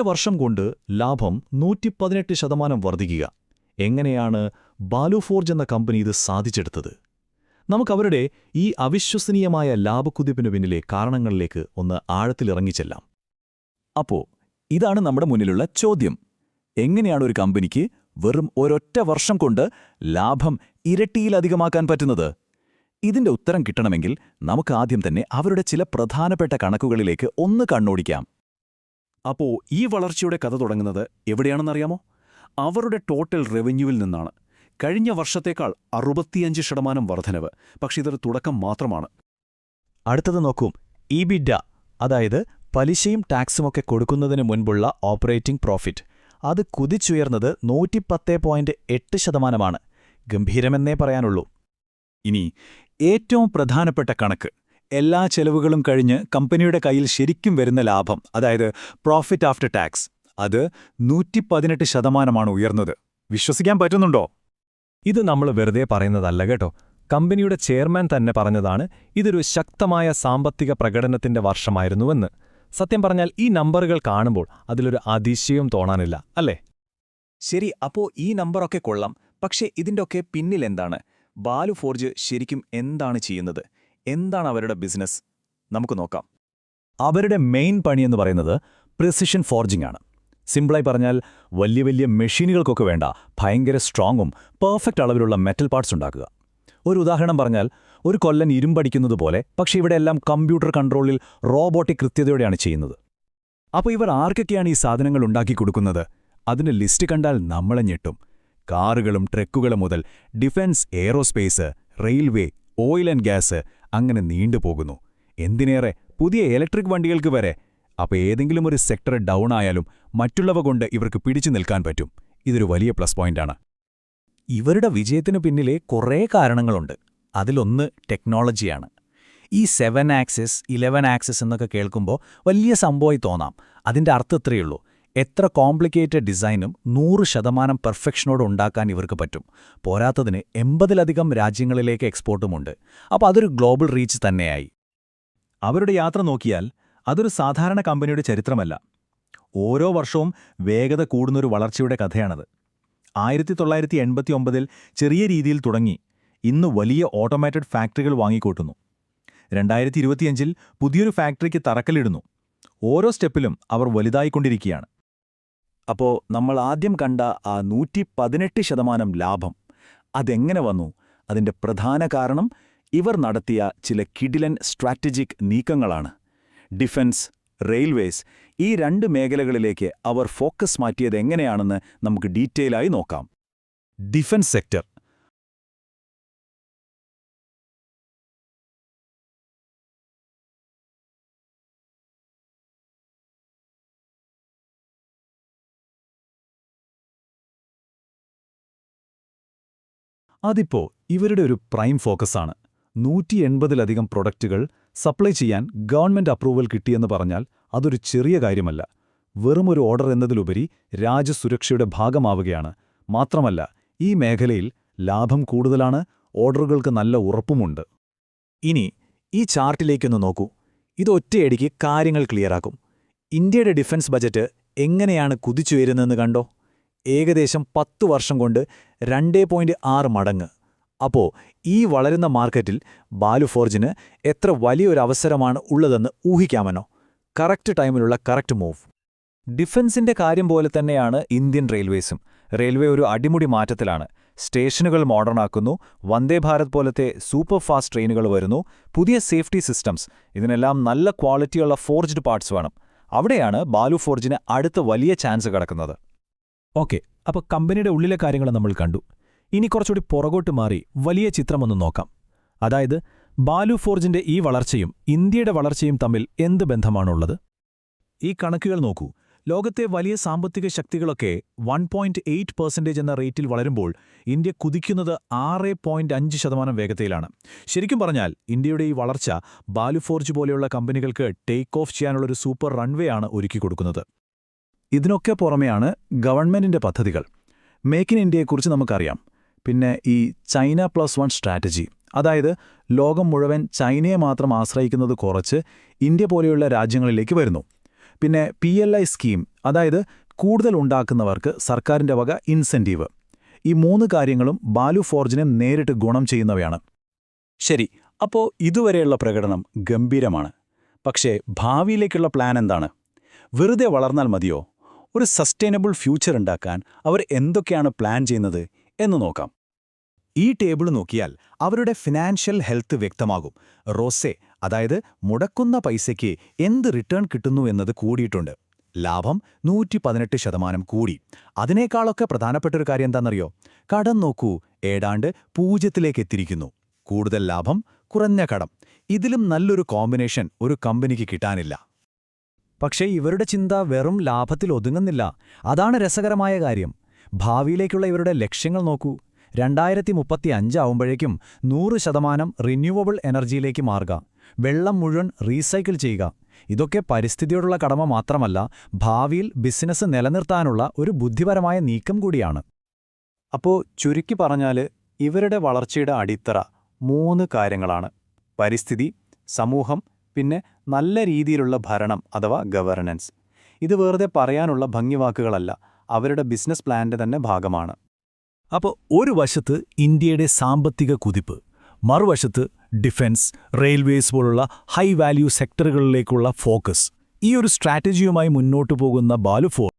വർഷം കൊണ്ട് ലാഭം നൂറ്റി പതിനെട്ട് ശതമാനം വർദ്ധിക്കുക. എങ്ങനെയാണ് ബാലുഫോർജ് എന്ന കമ്പനി ഇത് സാധിച്ചെടുത്തത്? നമുക്കവരുടെ ഈ അവിശ്വസനീയമായ ലാഭക്കുതിപ്പിനു പിന്നിലെ കാരണങ്ങളിലേക്ക് ഒന്ന് ആഴത്തിലിറങ്ങിച്ചെല്ലാം അപ്പോ ഇതാണ് നമ്മുടെ മുന്നിലുള്ള ചോദ്യം. എങ്ങനെയാണ് ഒരു കമ്പനിക്ക് വെറും ഒരൊറ്റ വർഷം കൊണ്ട് ലാഭം ഇരട്ടിയിലധികമാക്കാൻ പറ്റുന്നത്? ഇതിന്റെ ഉത്തരം കിട്ടണമെങ്കിൽ നമുക്ക് ആദ്യം തന്നെ അവരുടെ ചില പ്രധാനപ്പെട്ട കണക്കുകളിലേക്ക് ഒന്ന് കണ്ണോടിക്കാം. അപ്പോ ഈ വളർച്ചയുടെ കഥ തുടങ്ങുന്നത് എവിടെയാണെന്നറിയാമോ? അവരുടെ ടോട്ടൽ റവന്യൂവിൽ നിന്നാണ്. കഴിഞ്ഞ വർഷത്തേക്കാൾ അറുപത്തിയഞ്ച് ശതമാനം വർധനവ്. പക്ഷെ ഇതൊരു തുടക്കം മാത്രമാണ്. അടുത്തത് നോക്കൂ. ഇബിഡ അതായത് പലിശയും ടാക്സുമൊക്കെ കൊടുക്കുന്നതിന് മുൻപുള്ള ഓപ്പറേറ്റിംഗ് പ്രോഫിറ്റ് അത് കുതിച്ചുയർന്നത് നൂറ്റിപ്പത്തേ പോയിന്റ് എട്ട് ശതമാനമാണ്. ഗംഭീരമെന്നേ പറയാനുള്ളൂ. ഇനി ഏറ്റവും പ്രധാനപ്പെട്ട കണക്ക്. എല്ലാ ചെലവുകളും കഴിഞ്ഞ് കമ്പനിയുടെ കയ്യിൽ ശരിക്കും വരുന്ന ലാഭം അതായത് പ്രോഫിറ്റ് ആഫ്റ്റർ ടാക്സ് അത് നൂറ്റി പതിനെട്ട് ശതമാനമാണ് ഉയർന്നത്. വിശ്വസിക്കാൻ പറ്റുന്നുണ്ടോ? ഇത് നമ്മൾ വെറുതെ പറയുന്നതല്ല കേട്ടോ. കമ്പനിയുടെ ചെയർമാൻ തന്നെ പറഞ്ഞതാണ് ഇതൊരു ശക്തമായ സാമ്പത്തിക പ്രകടനത്തിന്റെ വർഷമായിരുന്നുവെന്ന്. സത്യം പറഞ്ഞാൽ ഈ നമ്പറുകൾ കാണുമ്പോൾ അതിലൊരു അതിശയവും തോന്നാനില്ല അല്ലേ? ശരി അപ്പോ ഈ നമ്പറൊക്കെ കൊള്ളാം. പക്ഷേ ഇതിന്റെയൊക്കെ പിന്നിലെന്താണ്? ബാലു ഫോർജ് ശരിക്കും എന്താണ് ചെയ്യുന്നത്? എന്താണ് അവരുടെ ബിസിനസ്? നമുക്ക് നോക്കാം. അവരുടെ മെയിൻ പണിയെന്ന് പറയുന്നത് പ്രിസിഷൻ ഫോർജിംഗ് ആണ്. സിമ്പിളായി പറഞ്ഞാൽ വലിയ വലിയ മെഷീനുകൾക്കൊക്കെ വേണ്ട ഭയങ്കര സ്ട്രോങ്ങും പെർഫെക്റ്റ് അളവിലുള്ള മെറ്റൽ പാർട്സ് ഉണ്ടാക്കുക. ഒരു ഉദാഹരണം പറഞ്ഞാൽ ഒരു കൊല്ലൻ ഇരുമ്പടിക്കുന്നത് പോലെ പക്ഷേ ഇവിടെ എല്ലാം കമ്പ്യൂട്ടർ കൺട്രോളിൽ റോബോട്ടിക് കൃത്യതയോടെയാണ് ചെയ്യുന്നത്. അപ്പോൾ ഇവർ ആർക്കൊക്കെയാണ് ഈ സാധനങ്ങൾ ഉണ്ടാക്കി കൊടുക്കുന്നത്? അതിന്റെ ലിസ്റ്റ് കണ്ടാൽ നമ്മളെ ഞെട്ടും. കാറുകളും ട്രക്കുകളും മുതൽ defence aerospace railway oil and gas അങ്ങനെ നീണ്ടുപോകുന്നു എന്തിനേറെ പുതിയ ഇലക്ട്രിക് വണ്ടികൾക്ക് വരെ. അപ്പോൾ ഏതെങ്കിലും ഒരു സെക്ടർ ഡൗൺ ആയാലും മറ്റുള്ളവ കൊണ്ട് ഇവർക്ക് പിടിച്ചു നിൽക്കാൻ പറ്റും. ഇതൊരു വലിയ പ്ലസ് പോയിന്റാണ് ഇവരുടെ വിജയത്തിനു പിന്നിലെ കുറേ കാരണങ്ങളുണ്ട്. അതിലൊന്ന് ടെക്നോളജിയാണ് ഈ സെവൻ ആക്സിസ് ഇലവൻ ആക്സിസ് എന്നൊക്കെ കേൾക്കുമ്പോൾ വലിയ സംഭവമായി തോന്നാം. അതിന്റെ അർത്ഥം ഇത്രയുള്ളൂ എത്ര കോംപ്ലിക്കേറ്റഡ് ഡിസൈനും നൂറ് ശതമാനം പെർഫെക്ഷനോട് ഉണ്ടാക്കാൻ ഇവർക്ക് പറ്റും. പോരാത്തതിന് എൺപതിലധികം രാജ്യങ്ങളിലേക്ക് എക്സ്പോർട്ടുമുണ്ട് അപ്പോൾ അതൊരു ഗ്ലോബൽ റീച്ച് തന്നെയായി. അവരുടെ യാത്ര നോക്കിയാൽ അതൊരു സാധാരണ കമ്പനിയുടെ ചരിത്രമല്ല. ഓരോ വർഷവും വേഗത കൂടുന്നൊരു വളർച്ചയുടെ കഥയാണത്. ആയിരത്തി തൊള്ളായിരത്തി എൺപത്തി ഒമ്പതിൽ ചെറിയ രീതിയിൽ തുടങ്ങി. ഇന്ന് വലിയ ഓട്ടോമാറ്റഡ് ഫാക്ടറികൾ വാങ്ങിക്കൂട്ടുന്നു. രണ്ടായിരത്തി ഇരുപത്തിയഞ്ചിൽ പുതിയൊരു ഫാക്ടറിക്ക് തറക്കല്ലിടുന്നു. ഓരോ സ്റ്റെപ്പിലും അവർ വലുതായിക്കൊണ്ടിരിക്കുകയാണ്. അപ്പോ നമ്മൾ ആദ്യം കണ്ട ആ നൂറ്റി പതിനെട്ട് ശതമാനം ലാഭം അതെങ്ങനെ വന്നു? അതിന്റെ പ്രധാന കാരണം ഇവർ നടത്തിയ ചില കിഡിലൻ സ്ട്രാറ്റജിക് നീക്കങ്ങളാണ്. ഡിഫൻസ് റെയിൽവേസ് ഈ രണ്ട് മേഖലകളിലേക്ക് അവർ ഫോക്കസ് മാറ്റിയത് എങ്ങനെയാണെന്ന് നമുക്ക് ഡീറ്റെയിലായി നോക്കാം. ഡിഫൻസ് സെക്ടർ അതിപ്പോ ഇവരുടെ ഒരു പ്രൈം ഫോക്കസാണ്. നൂറ്റി എൺപതിലധികം പ്രൊഡക്റ്റുകൾ സപ്ലൈ ചെയ്യാൻ ഗവൺമെന്റ് അപ്രൂവൽ കിട്ടിയെന്ന് പറഞ്ഞാൽ അതൊരു ചെറിയ കാര്യമല്ല. വെറുമൊരു ഓർഡർ എന്നതിലുപരി രാജ്യസുരക്ഷയുടെ ഭാഗമാവുകയാണ്. മാത്രമല്ല ഈ മേഖലയിൽ ലാഭം കൂടുതലാണ് ഓർഡറുകൾക്ക് നല്ല ഉറപ്പുമുണ്ട്. ഇനി ഈ ചാർട്ടിലേക്കൊന്ന് നോക്കൂ. ഇത് ഒറ്റയടിക്ക് കാര്യങ്ങൾ ക്ലിയറാക്കും. ഇന്ത്യയുടെ ഡിഫൻസ് ബജറ്റ് എങ്ങനെയാണ് കുതിച്ചുയരുന്നതെന്ന് കണ്ടോ? ഏകദേശം പത്തു വർഷം കൊണ്ട് രണ്ടേ പോയിന്റ് ആറ് മടങ്ങ്. അപ്പോ ഈ വളരുന്ന മാർക്കറ്റിൽ ബാലു ഫോർജിന് എത്ര വലിയൊരു അവസരമാണ് ഉള്ളതെന്ന് ഊഹിക്കാമെന്നോ കറക്റ്റ് ടൈമിലുള്ള കറക്റ്റ് മൂവ് ഡിഫൻസിന്റെ കാര്യം പോലെ തന്നെയാണ് ഇന്ത്യൻ റെയിൽവേസും റെയിൽവേ ഒരു അടിമുടി മാറ്റത്തിലാണ്. സ്റ്റേഷനുകൾ മോഡേണാക്കുന്നു വന്ദേ ഭാരത് പോലത്തെ സൂപ്പർ ഫാസ്റ്റ് ട്രെയിനുകൾ വരുന്നു. പുതിയ സേഫ്റ്റി സിസ്റ്റംസ് ഇതിനെല്ലാം നല്ല ക്വാളിറ്റിയുള്ള ഫോർജ്ഡ് പാർട്സ് വേണം. അവിടെയാണ് ബാലു ഫോർജിന് അടുത്ത വലിയ ചാൻസ് കിടക്കുന്നത്. ഓക്കെ അപ്പോൾ കമ്പനിയുടെ ഉള്ളിലെ കാര്യങ്ങൾ നമ്മൾ കണ്ടു. ഇനി കുറച്ചുകൂടി പുറകോട്ട് മാറി വലിയ ചിത്രമൊന്ന് നോക്കാം. അതായത് ബാലു ഫോർജിന്റെ ഈ വളർച്ചയും ഇന്ത്യയുടെ വളർച്ചയും തമ്മിൽ എന്ത് ബന്ധമാണുള്ളത്? ഈ കണക്കുകൾ നോക്കൂ. ലോകത്തെ വലിയ സാമ്പത്തിക ശക്തികളൊക്കെ വൺ പോയിന്റ് എയ്റ്റ് പെർസെന്റേജ് എന്ന റേറ്റിൽ വളരുമ്പോൾ ഇന്ത്യ കുതിക്കുന്നത് ആറ് പോയിന്റ് അഞ്ച് ശതമാനം വേഗതയിലാണ്. ശരിക്കും പറഞ്ഞാൽ ഇന്ത്യയുടെ ഈ വളർച്ച ബാലുഫോർജ് പോലെയുള്ള കമ്പനികൾക്ക് ടേക്ക് ഓഫ് ചെയ്യാനുള്ളൊരു സൂപ്പർ റൺവേ ആണ് ഒരുക്കിക്കൊടുക്കുന്നത് ഇതിനൊക്കെ പുറമെയാണ് ഗവൺമെന്റിന്റെ പദ്ധതികൾ. മേക്ക് ഇൻ ഇന്ത്യയെക്കുറിച്ച് നമുക്കറിയാം. പിന്നെ ഈ ചൈന പ്ലസ് വൺ സ്ട്രാറ്റജി അതായത് ലോകം മുഴുവൻ ചൈനയെ മാത്രം ആശ്രയിക്കുന്നത് കുറച്ച് ഇന്ത്യ പോലെയുള്ള രാജ്യങ്ങളിലേക്ക് വരുന്നു. പിന്നെ പി സ്കീം അതായത് കൂടുതൽ ഉണ്ടാക്കുന്നവർക്ക് സർക്കാരിന്റെ വക ഇൻസെന്റീവ് ഈ മൂന്ന് കാര്യങ്ങളും ബാലു ഫോർജിനെ നേരിട്ട് ഗുണം ചെയ്യുന്നവയാണ്. ശരി അപ്പോൾ ഇതുവരെയുള്ള പ്രകടനം ഗംഭീരമാണ്. പക്ഷേ ഭാവിയിലേക്കുള്ള പ്ലാൻ എന്താണ്? വെറുതെ വളർന്നാൽ മതിയോ? ഒരു സസ്റ്റൈനബിൾ ഫ്യൂച്ചർ ഉണ്ടാക്കാൻ അവർ എന്തൊക്കെയാണ് പ്ലാൻ ചെയ്യുന്നത് എന്ന് നോക്കാം. ഈ ടേബിൾ നോക്കിയാൽ അവരുടെ ഫിനാൻഷ്യൽ ഹെൽത്ത് വ്യക്തമാകും. റോസെ അതായത് മുടക്കുന്ന പൈസയ്ക്ക് എന്ത് റിട്ടേൺ കിട്ടുന്നു എന്നത് കൂടിയിട്ടുണ്ട്. ലാഭം നൂറ്റി പതിനെട്ട് ശതമാനം കൂടി. അതിനേക്കാളൊക്കെ പ്രധാനപ്പെട്ടൊരു കാര്യം എന്താണെന്നറിയോ? കടം നോക്കൂ ഏതാണ്ട് പൂജ്യത്തിലേക്ക് എത്തിയിരിക്കുന്നു. കൂടുതൽ ലാഭം കുറഞ്ഞ കടം. ഇതിലും നല്ലൊരു കോമ്പിനേഷൻ ഒരു കമ്പനിക്ക് കിട്ടാനില്ല. പക്ഷേ ഇവരുടെ ചിന്ത വെറും ലാഭത്തിൽ ഒതുങ്ങുന്നില്ല. അതാണ് രസകരമായ കാര്യം. ഭാവിയിലേക്കുള്ള ഇവരുടെ ലക്ഷ്യങ്ങൾ നോക്കൂ. രണ്ടായിരത്തി മുപ്പത്തി അഞ്ചാവുമ്പോഴേക്കും നൂറ് ശതമാനം റിന്യൂവബിൾ എനർജിയിലേക്ക് മാറുക. വെള്ളം മുഴുവൻ റീസൈക്കിൾ ചെയ്യുക. ഇതൊക്കെ പരിസ്ഥിതിയോടുള്ള കടമ മാത്രമല്ല ഭാവിയിൽ ബിസിനസ് നിലനിർത്താനുള്ള ഒരു ബുദ്ധിപരമായ നീക്കം കൂടിയാണ്. അപ്പോൾ ചുരുക്കി പറഞ്ഞാൽ ഇവരുടെ വളർച്ചയുടെ അടിത്തറ മൂന്ന് കാര്യങ്ങളാണ്. പരിസ്ഥിതി സമൂഹം പിന്നെ നല്ല രീതിയിലുള്ള ഭരണം അഥവാ ഗവർണൻസ് ഇത് വെറുതെ പറയാനുള്ള ഭംഗിവാക്കുകളല്ല അവരുടെ ബിസിനസ് പ്ലാന്റെ തന്നെ ഭാഗമാണ്. അപ്പോൾ ഒരു വശത്ത് ഇന്ത്യയുടെ സാമ്പത്തിക കുതിപ്പ് മറുവശത്ത് ഡിഫൻസ് റെയിൽവേസ് പോലുള്ള ഹൈ വാല്യൂ സെക്ടറുകളിലേക്കുള്ള ഫോക്കസ് ഈ ഒരു സ്ട്രാറ്റജിയുമായി മുന്നോട്ടു പോകുന്ന ബാലുഫോർ